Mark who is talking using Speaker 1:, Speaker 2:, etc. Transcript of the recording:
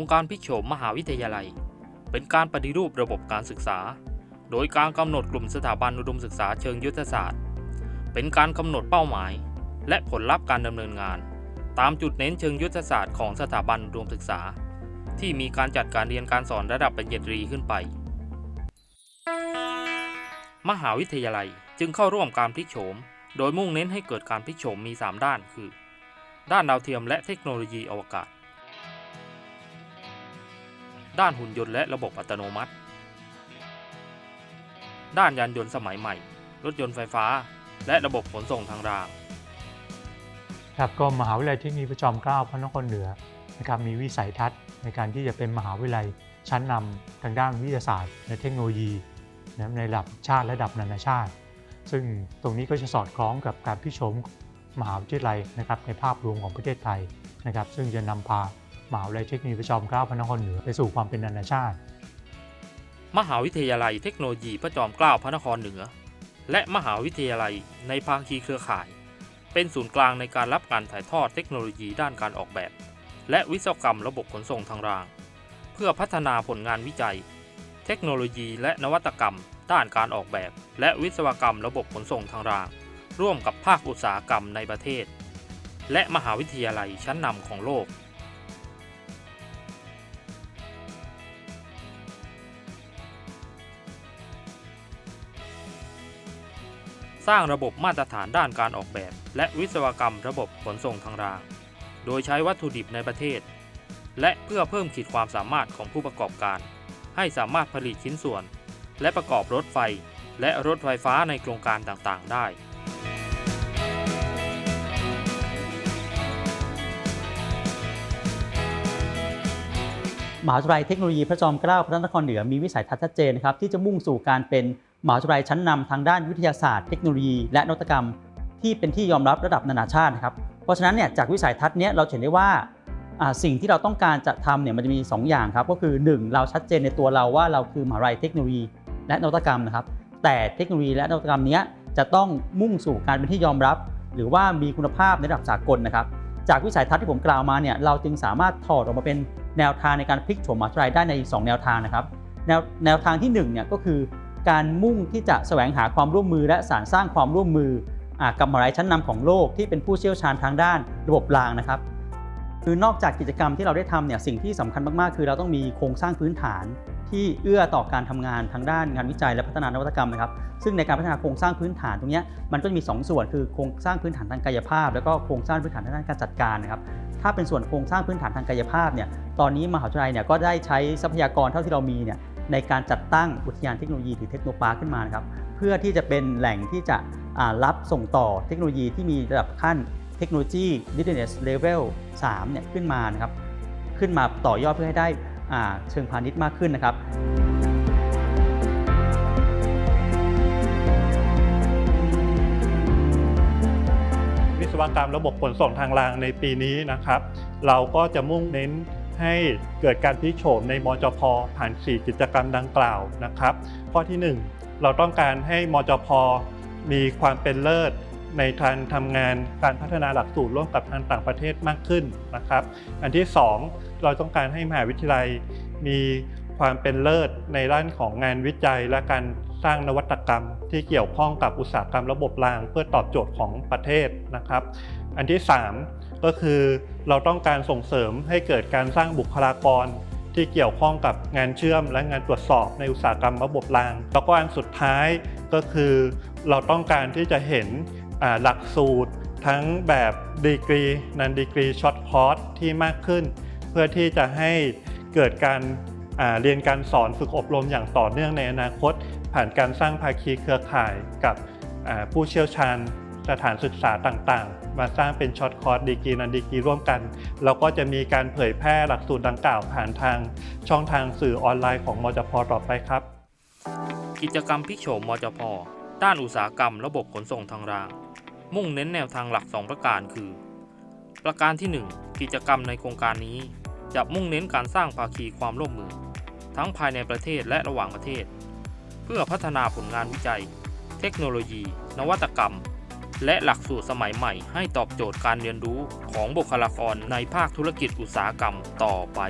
Speaker 1: งการพลิกโฉมมหาวิทยาลัย เป็นการปฏิรูประบบการศึกษา โดยการกำหนดกลุ่มสถาบันอุดมศึกษาเชิงยุทธศาสตร์ เป็นการกำหนดเป้าหมาย และผลลัพธ์การดำเนินงาน ตามจุดเน้นเชิงยุทธศาสตร์ของสถาบันอุดมศึกษา ที่มีการจัดการเรียนการสอนระดับปริญญาตรีขึ้นไป มหาวิทยาลัยจึงเข้าร่วมการพลิกโฉม โดยมุ่งเน้นให้เกิดการพลิกโฉมมี 3 ด้านคือ ด้านดาวเทียมและเทคโนโลยีอวกาศ ด้านหุ่นยนต์และระบบอัตโนมัติ ด้านยานยนต์สมัยใหม่ รถยนต์ไฟฟ้า และระบบขนส่งทางราง
Speaker 2: ครับก็มหาวิทยาลัยเทคโนโลยีพระจอมเกล้าพระนครเหนือนะครับมีวิสัยทัศน์ในการที่จะเป็นมหาวิทยาลัยชั้นนำทางด้านวิทยาศาสตร์ และเทคโนโลยีนะในระดับชาติและระดับนานาชาติ ซึ่งตรงนี้ก็จะสอดคล้องกับการพิชมมหาวิทยาลัยนะครับในภาพรวมของประเทศไทยนะครับซึ่งจะนำพา มหาวิทยาลัยเทคโนโลยีพระจอมเกล้าพระนครเหนือไปสู่ความเป็นนานาชาติ
Speaker 1: มหาวิทยาลัยเทคโนโลยีพระจอมเกล้าพระนครเหนือ และมหาวิทยาลัยในภาคีเครือข่าย เป็นศูนย์กลางในการรับการถ่ายทอดเทคโนโลยีด้านการออกแบบ และวิศวกรรมระบบขนส่งทางราง เพื่อพัฒนาผลงานวิจัย เทคโนโลยีและนวัตกรรม ด้านการออกแบบ และวิศวกรรมระบบขนส่งทางราง ร่วมกับภาคอุตสาหกรรมในประเทศ และมหาวิทยาลัยชั้นนำของโลก สร้างระบบมาตรฐานด้านการออกแบบ และวิศวกรรมระบบขนส่งทางราง โดยใช้วัตถุดิบในประเทศ และเพื่อเพิ่มขีดความสามารถของผู้ประกอบการ ให้สามารถผลิตชิ้นส่วน และประกอบรถไฟ และรถไฟฟ้าในโครงการต่างๆ ได้
Speaker 3: มหาวิทยาลัยเทคโนโลยีพระจอมเกล้าพระนครเหนือมีวิสัยทัศน์ชัดเจนนะครับที่จะมุ่งสู่การเป็น มหาวิทยาลัยชั้นนำทางด้านวิทยาศาสตร์เทคโนโลยี และนวัตกรรม ที่เป็นที่ยอมรับระดับนานาชาตินะครับเพราะฉะนั้นเนี่ยจากวิสัยทัศน์เนี้ยเราเห็นได้ว่าสิ่งที่เราต้องการจะทำเนี่ยมันจะมี 2 อย่างครับก็คือ 1 เราชัดเจนในตัวเราว่าเราคือมหาวิทยาลัยเทคโนโลยี และนวัตกรรมนะครับแต่เทคโนโลยีและนวัตกรรมเนี้ยจะต้องมุ่งสู่การเป็นที่ยอมรับ หรือว่ามีคุณภาพในระดับสากลนะครับจากวิสัยทัศน์ที่ผมกล่าวมาเนี่ยเราจึงสามารถถอดออกมาเป็นแนวทางในการพลิกโฉมมหาวิทยาลัยได้ใน 2 แนวทางนะครับแนวแนวทางที่1เนี่ยก็คือ การมุ่งที่จะแสวงหาความร่วมมือและสารสร้างความร่วมมือกับมหาวิทยาลัยชั้นนำของโลกที่เป็นผู้เชี่ยวชาญทางด้านระบบรางนะครับ คือนอกจากกิจกรรมที่เราได้ทำเนี่ยสิ่งที่สำคัญมากๆ คือเราต้องมีโครงสร้างพื้นฐานที่เอื้อต่อการทำงานทางด้านงานวิจัยและพัฒนานวัตกรรมนะครับ ซึ่งในการพัฒนาโครงสร้างพื้นฐานตรงนี้มันก็จะมี 2 ส่วนคือโครงสร้างพื้นฐานทางกายภาพ แล้วก็โครงสร้างพื้นฐานทางด้านการจัดการนะครับ ถ้าเป็นส่วนโครงสร้างพื้นฐานทางกายภาพเนี่ย ตอนนี้มหาวิทยาลัยเนี่ยก็ได้ใช้ทรัพยากรเท่าที่เรามีเนี่ย ในการจัดตั้งอุทยานเทคโนโลยีหรือเทคโนปาร์คขึ้นมานะครับเพื่อที่จะเป็นแหล่งที่จะรับส่งต่อเทคโนโลยีที่มีระดับขั้นเทคโนโลยี readiness level 3เนี่ยขึ้นมานะครับขึ้นมาต่อยอดเพื่อให้ได้เชิงพาณิชย์มากขึ้นนะครับ
Speaker 4: วิศวกรรมระบบขนส่งทางรางในปีนี้นะครับ เราก็จะมุ่งเน้น ให้เกิดการพลิกโฉมในมจพผ่าน 4 กิจกรรมดังกล่าวนะครับ ข้อที่ 1 เราต้องการให้มจพมีความเป็นเลิศในการทำงานการพัฒนาหลักสูตรร่วมกับทางต่างประเทศมากขึ้นนะครับ อันที่ 2 เราต้องการให้มหาวิทยาลัยมีความเป็นเลิศในด้านของงานวิจัยและการ สร้างนวัตกรรมที่เกี่ยวข้องกับอุตสาหกรรมระบบราง เพื่อตอบโจทย์ของประเทศนะครับ อันที่ 3 ก็คือเราต้องการส่งเสริมให้เกิดการสร้างบุคลากรที่เกี่ยวข้องกับงานเชื่อมและงานตรวจสอบในอุตสาหกรรมระบบราง แล้วก็อันสุดท้ายก็คือเราต้องการที่จะเห็นหลักสูตรทั้งแบบดีกรีนันดีกรีช็อตคอร์สที่มากขึ้น เพื่อที่จะให้เกิดการเรียนการสอนฝึกอบรมอย่างต่อเนื่องในอนาคต ผ่านการสร้างภาคีเครือข่ายกับผู้เชี่ยวชาญสถานศึกษาต่างๆ มาสร้างเป็นช็อตคอร์สดีกรีนันดีกรีร่วมกันแล้วก็จะมีการเผยแพร่หลักสูตรดังกล่าวผ่านทางช่องทางสื่อออนไลน์ของมจพต่อไปครับ
Speaker 1: กิจกรรมพิโฉมมจพด้านอุตสาหกรรมระบบขนส่งทางราง มุ่งเน้นแนวทางหลัก 2 ประการคือ ประการที่ 1 กิจกรรมในโครงการนี้ จะมุ่งเน้นการสร้างภาคีความร่วมมือ ทั้งภายในประเทศและระหว่างประเทศ พื่อพัฒนาผลงานวิจัย เทคโนโลยี นวัตกรรม และหลักสูตรสมัยใหม่ให้ตอบโจทย์การเรียนรู้ของบุคลากรในภาคธุรกิจอุตสาหกรรมต่อไป